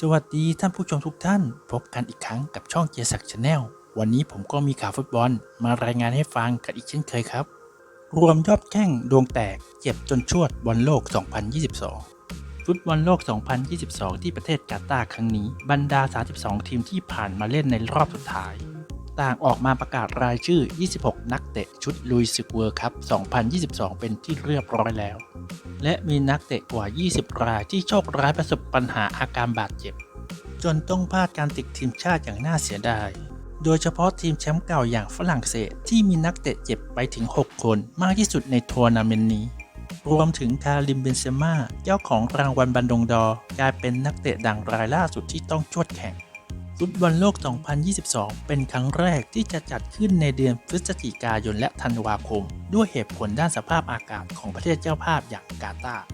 สวัสดีท่านผู้ชมทุกท่าน พบกันอีกครั้งกับช่องเจสักชาแนลวันนี้ผมก็มีข่าวฟุตบอลมารายงานให้ฟังกันอีกเช่นเคยครับ รวมยอดแข้งดวงแตกเจ็บจนชวดบอลโลก 2022 ฟุตบอลโลก 2022 ที่ประเทศกาตาร์ครั้งนี้ บรรดา 32 ทีมที่ผ่านมาเล่นในรอบสุดท้าย ต่างออกมาประกาศรายชื่อ 26 นักเตะชุดลุยสึกเวิร์คัพ 2022 เป็นที่เรียบร้อยแล้ว และมีนักเตะกว่า 20 รายที่โชคร้ายประสบปัญหาอาการบาดเจ็บ จนต้องพลาดการติดทีมชาติอย่างน่าเสียดาย โดยเฉพาะทีมแชมป์เก่าอย่างฝรั่งเศสที่มีนักเตะเจ็บไปถึง 6 คนมากที่สุดในทัวร์นาเมนต์นี้ รวมถึงคาริมเบนเซม่าเจ้าของรางวัลบันดงดอ กลายเป็นนักเตะดังรายล่าสุดที่ต้องชวดแข่ง ฟุตบอลโลก 2022 เป็นครั้งแรกที่จะจัดขึ้นในเดือนพฤศจิกายนและธันวาคม ด้วยเหตุผลด้านสภาพอากาศของประเทศเจ้าภาพอย่างกาตาร์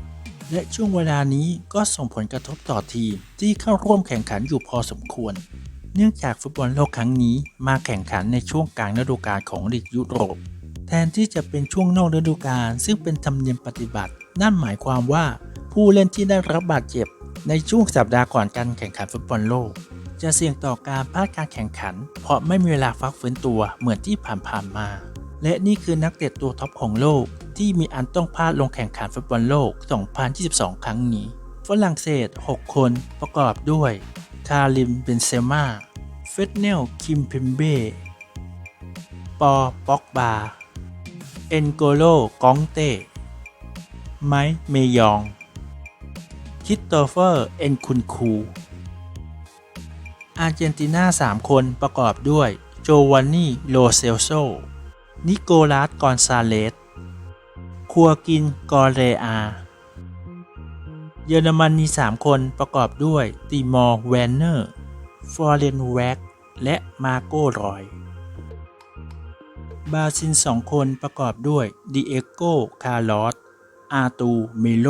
และช่วงเวลานี้ก็ส่งผลกระทบต่อทีมที่เข้าร่วมแข่งขันอยู่พอสมควร เนื่องจากฟุตบอลโลกครั้งนี้มาแข่งขันในช่วงกลางฤดูกาลของลีกยุโรป แทนที่จะเป็นช่วงนอกฤดูกาลซึ่งเป็นธรรมเนียมปฏิบัติ นั่นหมายความว่าผู้เล่นที่ได้รับบาดเจ็บ ในช่วงสัปดาห์ก่อนการแข่งขันฟุตบอลโลก จะเสี่ยงต่อการพลาดการแข่งขัน เพราะไม่มีเวลาฟักฟื้นตัวเหมือนที่ผ่านๆมา และนี่คือนักเตะตัวท็อปของโลก ที่มีอันต้องพลาดลงแข่งขันฟุตบอลโลก 2022 ครั้งนี้ ฝรั่งเศส 6 คนประกอบด้วย คาริม เบนเซม่า เฟตเนล คิมเพมเบ้ ปอป็อกบา เอนโกโลกองเต้ ไมค์เมยอง คิสโตเฟอร์ เอนคุนคู อาร์เจนตินา 3 คนประกอบด้วย โจวานนี่ โลเซลโซ นิโกลัส กอนซาเลสคัวกิน กอเรอา เยอรมนี 3 คนประกอบด้วย ติมอร์ แวนเนอร์ ฟอร์เรนแวกและมาโกรอย บราซิล 2 คนประกอบด้วย ดิเอโก คาร์ลอส อาตู เมโล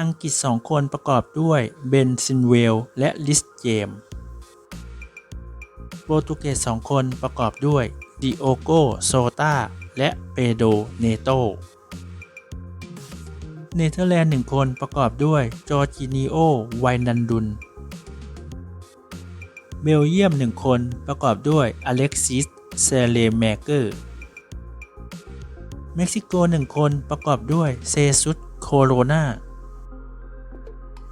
อังกฤษ2คนประกอบด้วยเบนซินเวลและลิสเจม โปรตุเกส2คนประกอบด้วยดิโอโกโซตาและเปโดเนโต เนเธอร์แลนด์1คนประกอบด้วยจอร์จินิโอไวนันดุน เบลเยียม1คนประกอบด้วยอเล็กซิสเซเลแมเกอร์ เม็กซิโก1คนประกอบด้วยเซซุสโคโรนา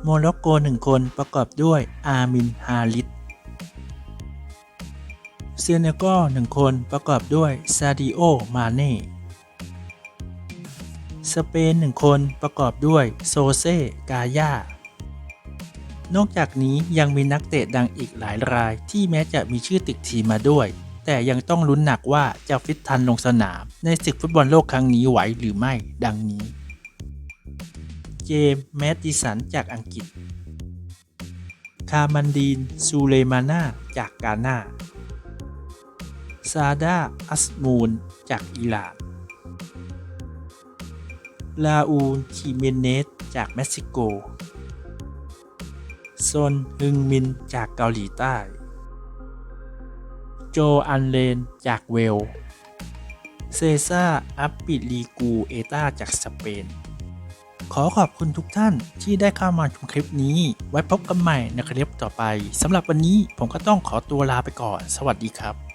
โมร็อกโก1คนประกอบด้วยอามินฮาริสเซเนกัล1คนประกอบด้วยซาดิโอ มาเน่ สเปน1คนประกอบด้วยโซเซ กายานอกจากนี้ยังมีนักเตะดังอีกหลายรายที่แม้จะมีชื่อติดทีมมาด้วย แต่ยังต้องลุ้นหนักว่าจะฟิตทันลงสนาม ในศึกฟุตบอลโลกครั้งนี้ไหวหรือไม่ดังนี้ เจมส์แมดดิสันจากอังกฤษ คามันดีนซูเลมาน่าจากกาน่า ซาดาอัสมูนจากอิหร่าน ลาอูนคิเมเนสจากเม็กซิโกซนฮึงมินจากเกาหลีใต้ โจอันเลนจากเวล เซซ่าอัปปิลีกูเอตาจากสเปน ขอขอบคุณทุกท่านที่ได้เข้ามาชมคลิปนี้ ไว้พบกันใหม่ในคลิปต่อไปสำหรับวันนี้ผมก็ต้องขอตัวลาไปก่อน สวัสดีครับ